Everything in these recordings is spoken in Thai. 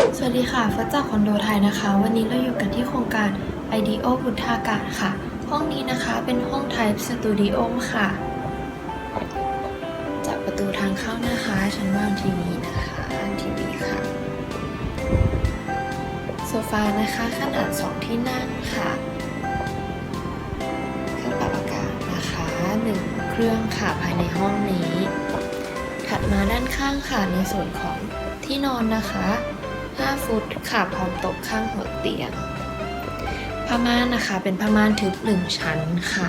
สวัสดีค่ะฟ้าจากคอนโดไทยนะคะ วันนี้เราอยู่กันที่โครงการ IDEO บุทากาศค่ะ ห้องนี้นะคะเป็นห้อง Type Studio ค่ะ จากประตูทางเข้านะคะชั้นวางทีวีนะคะทีวีค่ะ โซฟานะคะขนาด 2 ที่นั่งค่ะ เครื่องปรับอากาศนะคะ 1 เครื่องค่ะภายในห้องนี้ ถัดมาด้านข้างค่ะในส่วนของที่นอนนะคะ 5 ฟุตค่ะพร้อมต๊ะข้างหัวเตียงผ้าม่านนะคะเป็นผ้าม่านทึบหนึ่งชั้นค่ะ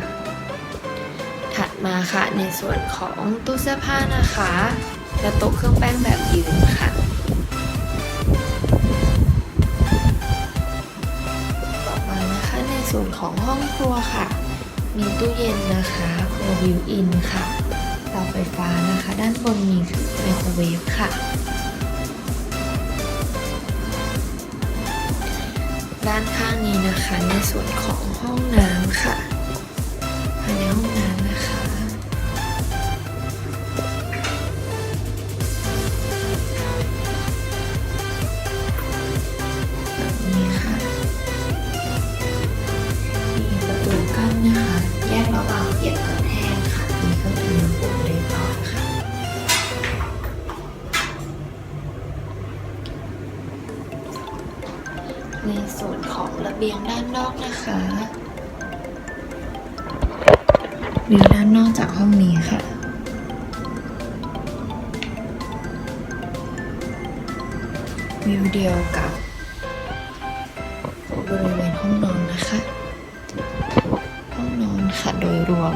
ถัดมาค่ะในส่วนของตู้เสื้อผ้านะคะและโต๊ะเครื่องแป้งแบบยืนค่ะต่อมานะคะในส่วนของห้องครัวค่ะ มีตู้เย็นนะคะครัววิวอินค่ะเตาไฟฟ้านะคะ ด้านบนมีไมโครเวฟค่ะ ด้านข้างนี้นะคะ ในส่วนของห้องน้ำค่ะ ในส่วนของระเบียงด้านนอกนะคะวิวด้านนอกจากห้องนี้ค่ะ วิวเดียวกับบริเวณห้องนอนนะคะ ห้องนอนค่ะโดยรวม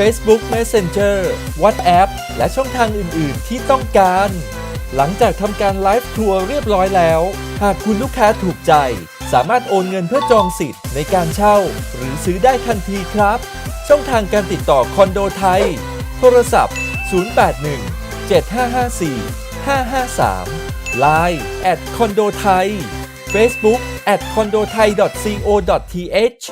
Facebook Messenger WhatsApp และช่องทางอื่น ๆ ที่ต้องการ หลังจากทำการไลฟ์ทัวร์เรียบร้อยแล้ว หากคุณลูกค้าถูกใจ สามารถโอนเงินเพื่อจองสิทธิ์ในการเช่า หรือซื้อได้ทันทีครับ ช่องทางการติดต่อคอนโดไทย โทรศัพท์ 081 7554 553 Line at คอนโดไทย Facebook at condothai.co.th